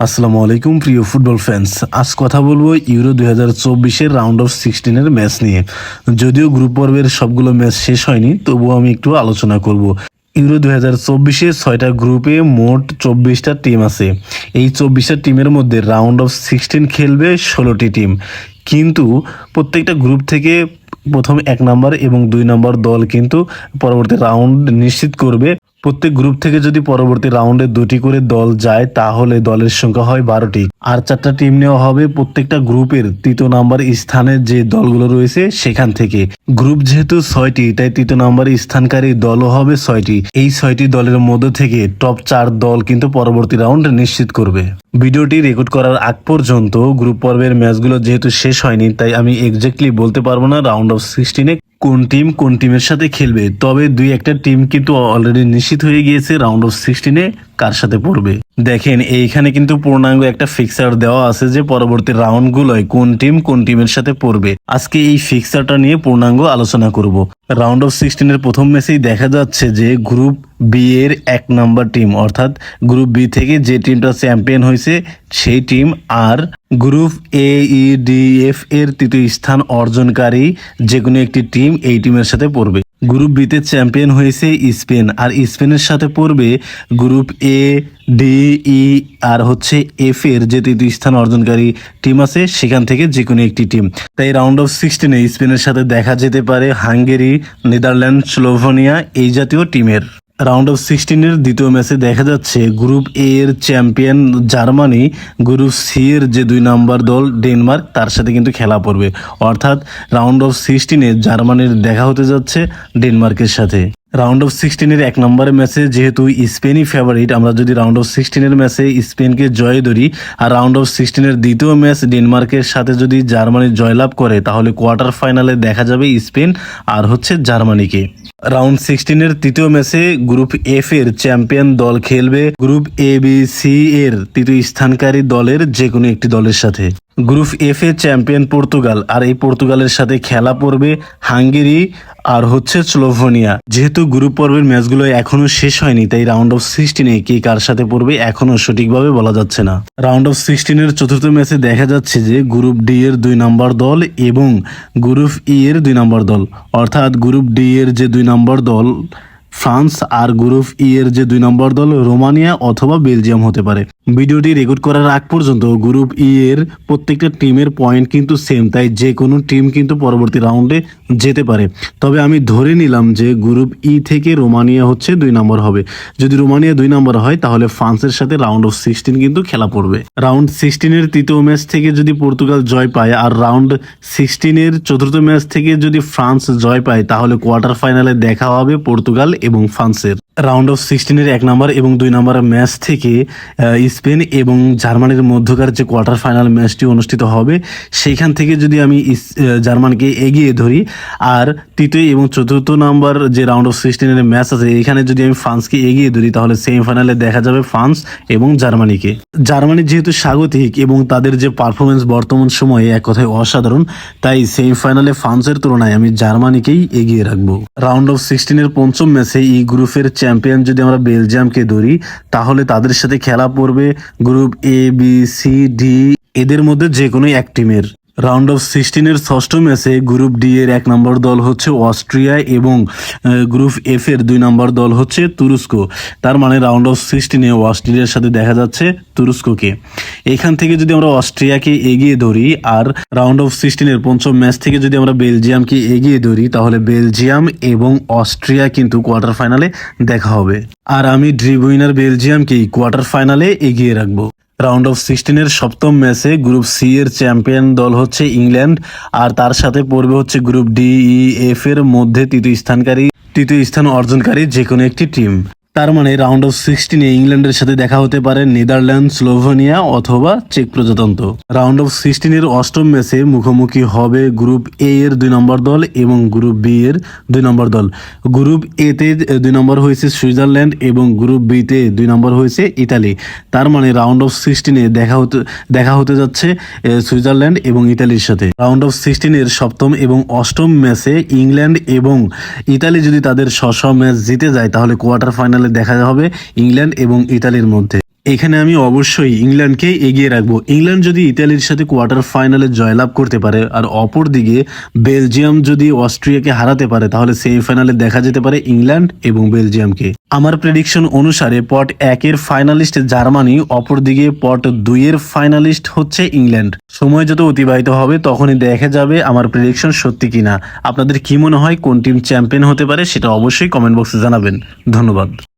আসসালামু আলাইকুম, প্রিয় ফুটবল ফ্যান্স আজ কথা বলব ইউরো দুই হাজার চব্বিশের রাউন্ড অফ সিক্সটিনের ম্যাচ নিয়ে। যদিও গ্রুপ পর্বের সবগুলো ম্যাচ শেষ হয়নি, তবুও আমি একটু আলোচনা করব। ইউরো দু হাজার চব্বিশে ছয়টা গ্রুপে মোট চব্বিশটা টিম আছে। এই চব্বিশটা টিমের মধ্যে রাউন্ড অফ সিক্সটিন খেলবে ষোলোটি টিম কিন্তু প্রত্যেকটা গ্রুপ থেকে প্রথম এক নাম্বার এবং দুই নাম্বার দল কিন্তু পরবর্তী রাউন্ড নিশ্চিত করবে। প্রত্যেক গ্রুপ থেকে যদি পরবর্তী রাউন্ডে দুটি করে দল যায়, তাহলে দলের সংখ্যা হয় বারোটি। আর চারটা টিম নেওয়া হবে প্রত্যেকটা গ্রুপের তৃতীয় নাম্বার স্থানে যে দলগুলো রয়েছে সেখান থেকে। গ্রুপ যেহেতু ছয়টি, তাই তৃতীয় নাম্বার স্থানকারী দলও হবে ছয়টি। এই ছয়টি দলের মধ্য থেকে টপ চার দল কিন্তু পরবর্তী রাউন্ড নিশ্চিত করবে। ভিডিওটি রেকর্ড করার আগ পর্যন্ত গ্রুপ পর্বের ম্যাচগুলো যেহেতু শেষ হয়নি, তাই আমি এক্স্যাক্টলি বলতে পারব না রাউন্ড অফ সিক্সটিনে কোন টিম কোন টিমের সাথে খেলবে? তবে দুই একটা টিম কিন্তু অলরেডি নিশ্চিত হয়ে গিয়েছে রাউন্ড অফ সিক্সটিনে কার সাথে পড়বে। দেখেন, এইখানে কিন্তু পূর্ণাঙ্গ একটা ফিক্সার দেওয়া আছে যে পরবর্তী রাউন্ডগুলোয় কোন টিম কোন টিমের সাথে পড়বে। আজকে এই ফিক্সারটা নিয়ে পূর্ণাঙ্গ আলোচনা করব। রাউন্ড অফ সিক্সটিনের প্রথম ম্যাচেই দেখা যাচ্ছে যে গ্রুপ বি এর এক নম্বর টিম অর্থাৎ গ্রুপ বি থেকে যে টিমটা চ্যাম্পিয়ন হয়েছে, সেই team R group A E D F এর তৃতীয় স্থান অর্জনকারী যে কোনো একটি টিম এই টিমের সাথে পড়বে। গ্রুপ বিতে চ্যাম্পিয়ন হয়েছে স্পেন, আর স্পেনের সাথে পড়বে গ্রুপ এ ডি ই আর হচ্ছে এফ এর যে তৃতীয় স্থান অর্জনকারী টিম আছে, সেখান থেকে যে কোনো একটি টিম। তাই রাউন্ড অফ সিক্সটিনে স্পেনের সাথে দেখা যেতে পারে হাঙ্গেরি, নেদারল্যান্ড, স্লোভেনিয়া এই জাতীয় টিমের। রাউন্ড অফ সিক্সটিনের দ্বিতীয় ম্যাচে দেখা যাচ্ছে গ্রুপ এ এর চ্যাম্পিয়ন জার্মানি, গ্রুপ সি এর যে দুই নাম্বার দল ডেনমার্ক, তার সাথে কিন্তু খেলা পড়বে। অর্থাৎ রাউন্ড অফ সিক্সটিনে জার্মানির দেখা হতে যাচ্ছে ডেনমার্কের সাথে। রাউন্ড অফ সিক্সটিনের এক নম্বরের ম্যাচে যেহেতু স্পেনই ফেভারিট আমরা যদি রাউন্ড অফ সিক্সটিনের ম্যাচে স্পেনকে জয় ধরি আর রাউন্ড অফ সিক্সটিনের দ্বিতীয় ম্যাচ ডেনমার্কের সাথে যদি জার্মানি জয়লাভ করে, তাহলে কোয়ার্টার ফাইনালে দেখা যাবে স্পেন আর হচ্ছে জার্মানিকে রাউন্ড সিক্সটিনের তৃতীয় ম্যাচে গ্রুপ এফ এর চ্যাম্পিয়ন দল খেলবে গ্রুপ এ বি সি এর তৃতীয় স্থানকারী দলের যে কোনো একটি দলের সাথে। গ্রুপ এফ এ চ্যাম্পিয়ন পর্তুগাল আর এই পর্তুগালের সাথে খেলা পড়বে হাঙ্গেরি আর হচ্ছে স্লোভেনিয়া। যেহেতু গ্রুপ পর্বের ম্যাচগুলো এখনও শেষ হয়নি, তাই রাউন্ড অফ সিক্সটিনে কে কার সাথে পড়বে এখনও সঠিকভাবে বলা যাচ্ছে না। রাউন্ড অফ সিক্সটিনের চতুর্থ ম্যাচে দেখা যাচ্ছে যে গ্রুপ ডি এর দুই নম্বর দল এবং গ্রুপ ই এর দুই নম্বর দল, অর্থাৎ গ্রুপ ডি এর যে দুই নম্বর দল ফ্রান্স আর গ্রুপ ই এর যে দুই নম্বর দল রোমানিয়া অথবা বেলজিয়াম হতে পারে। ভিডিওটি রেকর্ড করার আগ পর্যন্ত গ্রুপ ই এর প্রত্যেকটা টিমের পয়েন্ট কিন্তু সেম তাই যে কোনো টিম কিন্তু পরবর্তী রাউন্ডে যেতে পারে। তবে আমি ধরে নিলাম যে গ্রুপ ই থেকে রোমানিয়া হচ্ছে দুই নম্বর হবে। যদি রোমানিয়া দুই নম্বর হয়, তাহলে ফ্রান্সের সাথে রাউন্ড অফ সিক্সটিন কিন্তু খেলা পড়বে। রাউন্ড সিক্সটিনের তৃতীয় ম্যাচ থেকে যদি পর্তুগাল জয় পায়, আর রাউন্ড সিক্সটিনের চতুর্থ ম্যাচ থেকে যদি ফ্রান্স জয় পায়, তাহলে কোয়ার্টার ফাইনালে দেখা হবে পর্তুগাল এবং ফ্রান্সের। রাউন্ড অফ সিক্সটিনের এক নম্বর এবং দুই নম্বর ম্যাচ থেকে স্পেন এবং জার্মানির মধ্যকার যে কোয়ার্টার ফাইনাল ম্যাচটি অনুষ্ঠিত হবে, সেইখান থেকে যদি আমি জার্মানিকে এগিয়ে ধরি, আর তৃতীয় এবং চতুর্থ নম্বর যে রাউন্ড অফ সিক্সটিনের ম্যাচ আছে, এখানে যদি আমি ফ্রান্সকে এগিয়ে ধরি, তাহলে সেমিফাইনালে দেখা যাবে ফ্রান্স এবং জার্মানিকে। জার্মানি যেহেতু স্বাগতিক এবং তাদের যে পারফরমেন্স বর্তমান সময়ে এক কথায় অসাধারণ, তাই সেমিফাইনালে ফ্রান্সের তুলনায় আমি জার্মানিকেই এগিয়ে রাখব। রাউন্ড অফ সিক্সটিনের পঞ্চম ম্যাচে এই গ্রুপের চ্যাম্পিয়ন যদি আমরা বেলজিয়ামকে ধরি, তাহলে তাদের সাথে খেলা পড়বে group A B C D এদের মধ্যে যে কোনো এক টিমের রাউন্ড অফ সিক্সটিনের ষষ্ঠ ম্যাচে গ্রুপ ডি এর এক নম্বর দল হচ্ছে অস্ট্রিয়া এবং গ্রুপ এফ এর দুই নম্বর দল হচ্ছে তুরস্ক। তার মানে রাউন্ড অফ সিক্সটিনে অস্ট্রেলিয়ার সাথে দেখা যাচ্ছে তুরস্ককে। এখান থেকে যদি আমরা অস্ট্রিয়াকে এগিয়ে ধরি, আর রাউন্ড অফ সিক্সটিনের পঞ্চম ম্যাচ থেকে যদি আমরা বেলজিয়ামকে এগিয়ে ধরি, তাহলে বেলজিয়াম এবং অস্ট্রিয়া কিন্তু কোয়ার্টার ফাইনালে দেখা হবে। আর আমি ড্রি উইনার বেলজিয়ামকেই কোয়ার্টার ফাইনালে এগিয়ে রাখব। রাউন্ড অফ সিক্সটিনের সপ্তম ম্যাচে গ্রুপ সি এর চ্যাম্পিয়ন দল হচ্ছে ইংল্যান্ড আর তার সাথে পড়বে হচ্ছে গ্রুপ ডি ই এফ এর মধ্যে তৃতীয় স্থানকারী, তৃতীয় স্থান অর্জনকারী যে কোনো একটি টিম তার মানে রাউন্ড অফ সিক্সটিনে ইংল্যান্ডের সাথে দেখা হতে পারে নেদারল্যান্ড, স্লোভেনিয়া অথবা চেক প্রজাতন্ত্র। রাউন্ড অফ সিক্সটিনের অষ্টম ম্যাচে মুখোমুখি হবে গ্রুপ এ এর দুই নম্বর দল এবং গ্রুপ বি এর দুই নম্বর দল। গ্রুপ এ তে দুই নম্বর হয়েছে সুইজারল্যান্ড এবং গ্রুপ বি তে দুই নম্বর হয়েছে ইতালি। তার মানে রাউন্ড অফ সিক্সটিনে দেখা হতে দেখা হতে যাচ্ছে সুইজারল্যান্ড এবং ইতালির সাথে। রাউন্ড অফ সিক্সটিনের সপ্তম এবং অষ্টম ম্যাচে ইংল্যান্ড এবং ইতালি যদি তাদের স্ব ম্যাচ জিতে যায়, তাহলে কোয়ার্টার ফাইনালে দেখা হবে ইংল্যান্ড এবং ইতালির মধ্যে। এখানে আমি অবশ্যই ইংল্যান্ডকে এগিয়ে রাখব। ইংল্যান্ড যদি ইতালির সাথে কোয়ার্টার ফাইনালে জয়লাভ করতে পারে আর অপরদিকে বেলজিয়াম যদি অস্ট্রিয়াকে হারাতে পারে, তাহলে সেমিফাইনালে দেখা যেতে পারে ইংল্যান্ড এবং বেলজিয়ামকে। আমার প্রেডিকশন অনুসারে পট একের ফাইনালিস্ট জার্মানি, অপরদিকে পট দুইয়ের ফাইনালিস্ট হচ্ছে ইংল্যান্ড। সময় যত অতিবাহিত হবে, তখনই দেখা যাবে আমার প্রেডিকশন সত্যি কিনা। আপনাদের কি মনে হয়, কোন টিম চ্যাম্পিয়ন হতে পারে, সেটা অবশ্যই কমেন্ট বক্সে জানাবেন। ধন্যবাদ।